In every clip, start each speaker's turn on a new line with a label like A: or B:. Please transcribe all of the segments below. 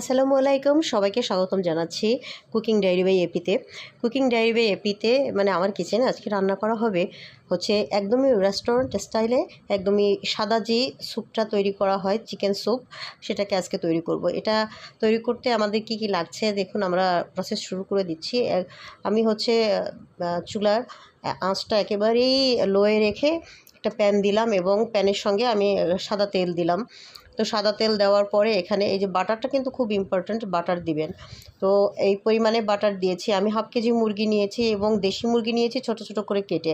A: আসসালামু আলাইকুম, সবাইকে স্বাগতম জানাচ্ছি কুকিং ডায়েরি বাই এপিতে। কুকিং ডায়েরি বাই এপিতে মানে আমার কিচেনে আজকে রান্না করা হবে হচ্ছে একদমই রেস্টুরেন্ট স্টাইলে একদমই সাদা যে স্যুপটা তৈরি করা হয় চিকেন স্যুপ সেটাকে আজকে তৈরি করব। এটা তৈরি করতে আমাদের কি কি লাগছে দেখুন, আমরা প্রসেস শুরু করে দিচ্ছি। আমি হচ্ছে চুলার আঁচটা একেবারেই লোয়ে রেখে একটা প্যান দিলাম এবং প্যানের সঙ্গে আমি সাদা তেল দিলাম। তো সাদা তেল দেওয়ার পরে এখানে এই যে বাটারটা কিন্তু খুব ইম্পর্ট্যান্ট বাটার দিবেন। তো এই পরিমাণে বাটার দিয়েছি। আমি হাফ কেজি মুরগি নিয়েছি এবং দেশি মুরগি নিয়েছি ছোট ছোট করে কেটে।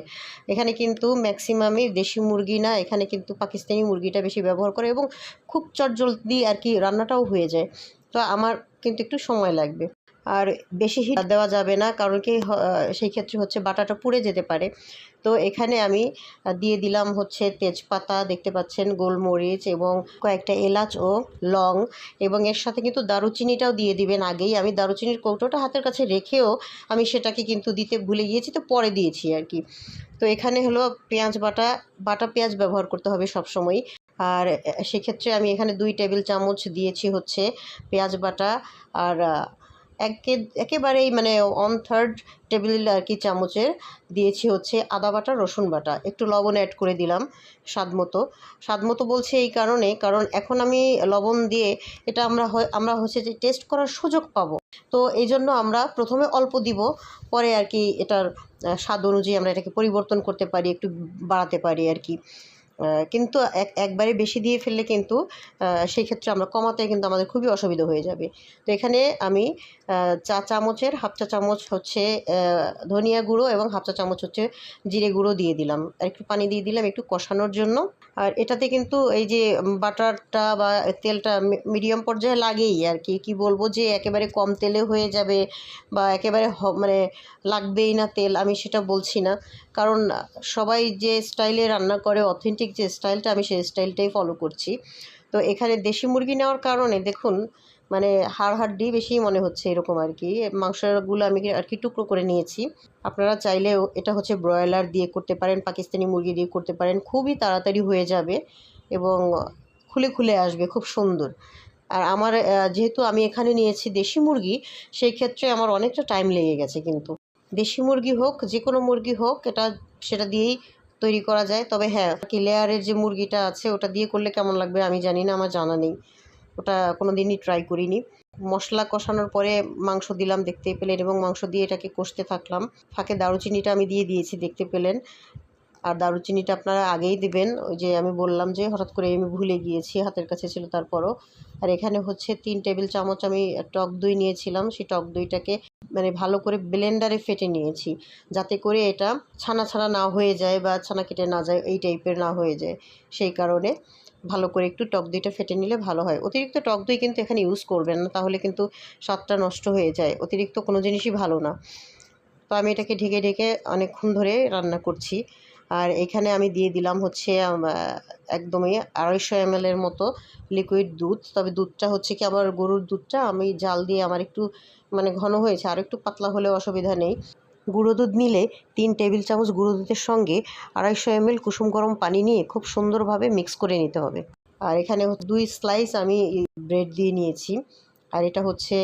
A: এখানে কিন্তু ম্যাক্সিমামই দেশি মুরগি না, এখানে কিন্তু পাকিস্তানি মুরগিটা বেশি ব্যবহার করে এবং খুব চটজলদি আর কি রান্নাটাও হয়ে যায়। তো আমার কিন্তু একটু সময় লাগবে। আর বেশি হিট দেওয়া যাবে না, কারণ কি সেই ক্ষেত্রে হচ্ছে বাটাটা পুড়ে যেতে পারে। তো এখানে আমি দিয়ে দিলাম হচ্ছে তেজপাতা, দেখতে পাচ্ছেন, গোলমরিচ এবং কয়েকটা এলাচ ও লং এবং এর সাথে কিন্তু দারুচিনিটাও দিয়ে দিবেন আগেই। আমি দারুচিনির কৌটোটা হাতের কাছে রেখেও আমি সেটাকে কিন্তু দিতে ভুলে গিয়েছি, তো পরে দিয়েছি আর কি। তো এখানে হলো পেঁয়াজ বাটা বাটা পেঁয়াজ ব্যবহার করতে হবে সব সময় আর সেক্ষেত্রে আমি এখানে দুই টেবিল চামচ দিয়েছি হচ্ছে পেঁয়াজ বাটা। আর একে, একেবারেই মানে ওয়ান থার্ড টেবিল আর কি চামচের দিয়েছি হচ্ছে আদা বাটা, রসুন বাটা। একটু লবণ অ্যাড করে দিলাম স্বাদ মতো। স্বাদ মতো বলছে এই কারণে, কারণ এখন আমি লবণ দিয়ে এটা আমরা আমরা হচ্ছে যে টেস্ট করার সুযোগ পাবো। তো এই জন্য আমরা প্রথমে অল্প দিব, পরে আর কি এটার স্বাদ অনুযায়ী আমরা এটাকে পরিবর্তন করতে পারি, একটু বাড়াতে পারি আর কি। কিন্তু এক, একবারে বেশি দিয়ে ফেললে কিন্তু সেই ক্ষেত্রে আমরা কমাতে কিন্তু আমাদের খুবই অসুবিধা হয়ে যাবে। তো এখানে আমি চা চামচের হাফ চা চামচ হচ্ছে ধনিয়া গুঁড়ো এবং হাফ চা চামচ হচ্ছে জিরে গুঁড়ো দিয়ে দিলাম। আর একটু পানি দিয়ে দিলাম একটু কষানোর জন্য। আর এটাতে কিন্তু এই যে বাটারটা বা তেলটা মিডিয়াম পর্যায়ে লাগেই আর কি। কি বলব যে একেবারে কম তেলে হয়ে যাবে বা একেবারে মানে লাগবেই না তেল, আমি সেটা বলছি না। কারণ সবাই যে স্টাইলে রান্না করে, অথেন্টিক যে স্টাইলটা আমি সেই স্টাইলটাই ফলো করছি। তো এখানে দেশি মুরগি নেওয়ার কারণে দেখুন মানে হাড় হাড্ডি বেশি মনে হচ্ছে এরকম আর কি। মাংসগুলো আমি আর কি টুকরো করে নিয়েছি। আপনারা চাইলেও এটা হচ্ছে ব্রয়লার দিয়ে করতে পারেন, পাকিস্তানি মুরগি দিয়ে করতে পারেন। খুবই তাড়াতাড়ি হয়ে যাবে এবং খুলে খুলে আসবে, খুব সুন্দর। আর আমার যেহেতু আমি এখানে নিয়েছি দেশি মুরগি, সেই ক্ষেত্রে আমার অনেকটা টাইম লেগে গেছে কিন্তু। দেশি মুরগি হোক যে কোনো মুরগি হোক, এটা, সেটা দিয়েই তৈরি করা যায়। তবে হ্যাঁ কি লেয়ারের যে মুরগিটা আছে, ওটা দিয়ে করলে কেমন লাগবে আমি জানি না, আমার জানা নেই। ওটা কোনো দিনই ট্রাই করিনি। মশলা কষানোর পরে মাংস দিলাম দেখতে পেলেন, এবং মাংস দিয়ে এটাকে কষতে থাকলাম। ফাঁকে দারুচিনিটা আমি দিয়ে দিয়েছি, দেখতে পেলেন। আর দারুচিনিটা আপনারা আগেই দিবেন। ওই যে আমি বললাম যে হঠাৎ করে আমি ভুলে গিয়েছি, হাতের কাছে ছিল তারপরও। আর এখানে হচ্ছে তিন টেবিল চামচ আমি টক দই নিয়েছিলাম। সেই টক দইটাকে মানে ভালো করে ব্লেন্ডারে ফেটে নিয়েছি, যাতে করে এটা ছানা ছানা না হয়ে যায় বা ছানা কেটে না যায়, এই টাইপের না হয়ে যায়। সেই কারণে ভালো করে একটু টক দইটা ফেটে নিলে ভালো হয়। অতিরিক্ত টক দই কিন্তু এখানে ইউজ করবেন না, তাহলে কিন্তু স্বাদটা নষ্ট হয়ে যায়। অতিরিক্ত কোনো জিনিসই ভালো না। তো আমি এটাকে ঢেকে ঢেকে অনেকক্ষণ ধরে রান্না করছি। আর এখানে আমি দিয়ে দিলাম হচ্ছে একদমই আড়াইশো এমএলের মতো লিকুইড দুধ। তবে দুধটা হচ্ছে কি আমার গরুর দুধটা, আমি জাল দিয়ে আমার একটু মানে ঘন হয়েছে, আর একটু পাতলা হলেও অসুবিধা নেই। গুঁড়ো দুধ নিলে তিন টেবিল চামচ গুঁড়ো দুধের সঙ্গে আড়াইশো এমএল কুসুম গরম পানি নিয়ে খুব সুন্দরভাবে মিক্স করে নিতে হবে। আর এখানে দুই স্লাইস আমি ব্রেড দিয়ে নিয়েছি। আর এটা হচ্ছে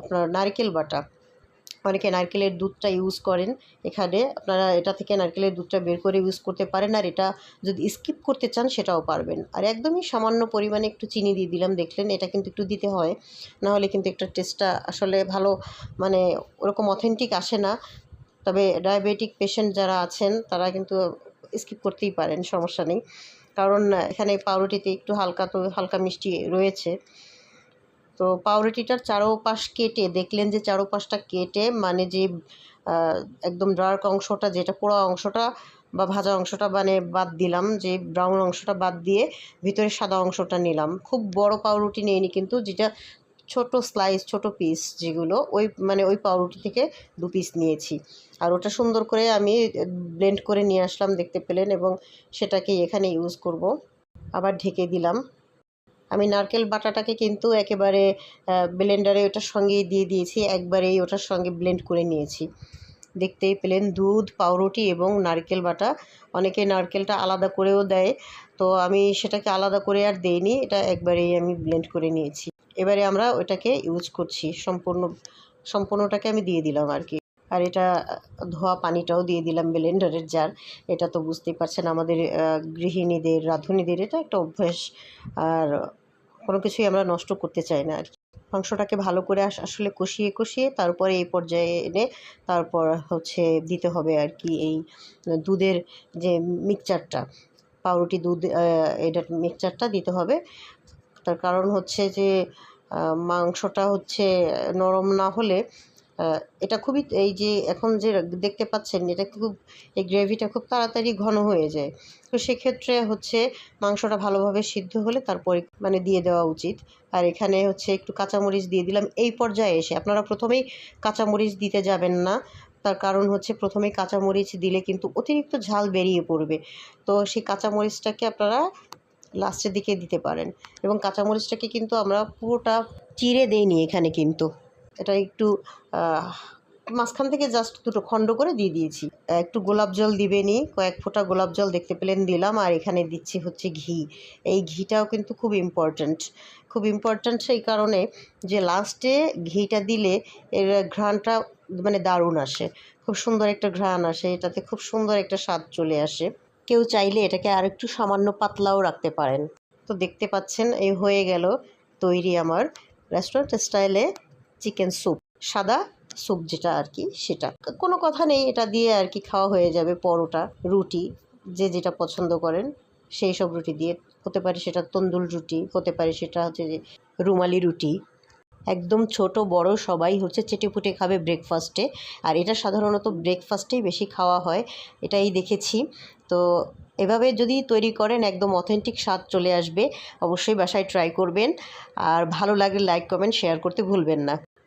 A: আপনার নারকেল বাটা। অনেকে নারকেলের দুধটা ইউজ করেন এখানে। আপনারা এটা থেকে নারকেলের দুধটা বের করে ইউজ করতে পারেন, আর এটা যদি স্কিপ করতে চান সেটাও পারবেন। আর একদমই সামান্য পরিমাণে একটু চিনি দিয়ে দিলাম, দেখলেন এটা কিন্তু একটু দিতে হয়, না হলে কিন্তু একটা টেস্টটা আসলে ভালো মানে ওরকম অথেন্টিক আসে না। তবে ডায়াবেটিক পেশেন্ট যারা আছেন, তারা কিন্তু স্কিপ করতেই পারেন, সমস্যা নেই। কারণ এখানে পাউরুটিতে একটু হালকা তো হালকা মিষ্টি রয়েছে। তো পাউরুটিটার চারোপাশ কেটে, দেখলেন যে চারোপাশটা কেটে মানে যে একদম ডার্ক অংশটা, যেটা পোড়া অংশটা বা ভাজা অংশটা মানে বাদ দিলাম, যে ব্রাউন অংশটা বাদ দিয়ে ভিতরে সাদা অংশটা নিলাম। খুব বড় পাউরুটি নিইনি কিন্তু, যেটা ছোট স্লাইস ছোট পিস যেগুলো, ওই মানে ওই পাউরুটি থেকে দু পিস নিয়েছি। আর ওটা সুন্দর করে আমি ব্লেন্ড করে নিয়ে আসলাম, দেখতে পেলেন, এবং সেটাকে এখানে ইউজ করব। আবার ঢেকে দিলাম। আমি নারকেল বাটাটাকে কিন্তু একেবারে ব্লেন্ডারে ওটার সঙ্গেই দিয়ে দিয়েছি, একবারেই ওটার সঙ্গে ব্লেন্ড করে নিয়েছি। দেখতেই পেলেন দুধ, পাউরুটি এবং নারকেল বাটা। অনেকে নারকেলটা আলাদা করেও দেয়, তো আমি সেটাকে আলাদা করে আর দেইনি, এটা একবারেই আমি ব্লেন্ড করে নিয়েছি। এবারে আমরা ওটাকে ইউজ করছি, সম্পূর্ণ, সম্পূর্ণটাকে আমি দিয়ে দিলাম আর কি। আর এটা ধোয়া পানিটাও দিয়ে দিলাম ব্লেন্ডারের জার এটা তো বুঝতেই পারছেন আমাদের গৃহিণীদের, রাঁধুনিদের, এটা একটা অভ্যাস। আর কোনো কিছুই আমরা নষ্ট করতে চাই না। আর মাংসটাকে ভালো করে আস- আসলে কষিয়ে কষিয়ে তারপরে এই পর্যায়ে এনে তারপর হচ্ছে দিতে হবে আর কি এই দুধের যে মিক্সচারটা পাউরুটি দুধ এটা মিক্সচারটা দিতে হবে। তার কারণ হচ্ছে যে মাংসটা হচ্ছে নরম না হলে এটা খুবই এই যে এখন যে দেখতে পাচ্ছেন, এটা খুব, এই গ্রেভিটা খুব তাড়াতাড়ি ঘন হয়ে যায়। তো সেক্ষেত্রে হচ্ছে মাংসটা ভালোভাবে সিদ্ধ হলে তারপরে মানে দিয়ে দেওয়া উচিত। আর এখানে হচ্ছে একটু কাঁচামরিচ দিয়ে দিলাম। এই পর্যায়ে এসে আপনারা প্রথমেই কাঁচামরিচ দিতে যাবেন না। তার কারণ হচ্ছে প্রথমেই কাঁচামরিচ দিলে কিন্তু অতিরিক্ত ঝাল বেরিয়ে পড়বে। তো সেই কাঁচামরিচটাকে আপনারা লাস্টের দিকে দিতে পারেন। এবং কাঁচামরিচটাকে কিন্তু আমরা পুরোটা চিড়ে দেইনি এখানে কিন্তু। এটা একটু মাঝখান থেকে জাস্ট দুটো খণ্ড করে দিয়ে দিয়েছি। একটু গোলাপ জল দিবেনি কয়েক ফোঁটা গোলাপ জল দেখতে পেলেন, দিলাম, আর এখানে দিচ্ছি হচ্ছে ঘি। এই ঘিটাও কিন্তু খুব ইম্পর্ট্যান্ট খুব ইম্পর্ট্যান্ট সেই কারণে যে লাস্টে ঘিটা দিলে এর ঘ্রাণটা মানে দারুণ আসে। খুব সুন্দর একটা ঘ্রাণ আসে, এটাতে খুব সুন্দর একটা স্বাদ চলে আসে। কেউ চাইলে এটাকে আর একটু সামান্য পাতলাও রাখতে পারেন। তো দেখতে পাচ্ছেন, এই হয়ে গেল তৈরি আমার রেস্টুরেন্ট স্টাইলে চিকেন স্যুপ, সাদা স্যুপ যেটা আর কি, সেটা। কোনো কথা নেই, এটা দিয়ে আর কি খাওয়া হয়ে যাবে, পরোটা, রুটি, যে যেটা পছন্দ করেন, সেই সব রুটি দিয়ে। হতে পারে সেটা তন্দুল রুটি, হতে পারে সেটা হচ্ছে যে রুমালি রুটি। একদম ছোট, বড় সবাই হচ্ছে চেটেপুটে খাবে ব্রেকফাস্টে আর এটা সাধারণত ব্রেকফাস্টেই বেশি খাওয়া হয়, এটাই দেখেছি। তো এভাবে যদি তৈরি করেন, একদম অথেন্টিক স্বাদ চলে আসবে, অবশ্যই বাসায় ট্রাই করবেন। আর ভালো লাগলে লাইক কমেন্ট শেয়ার করতে ভুলবেন না।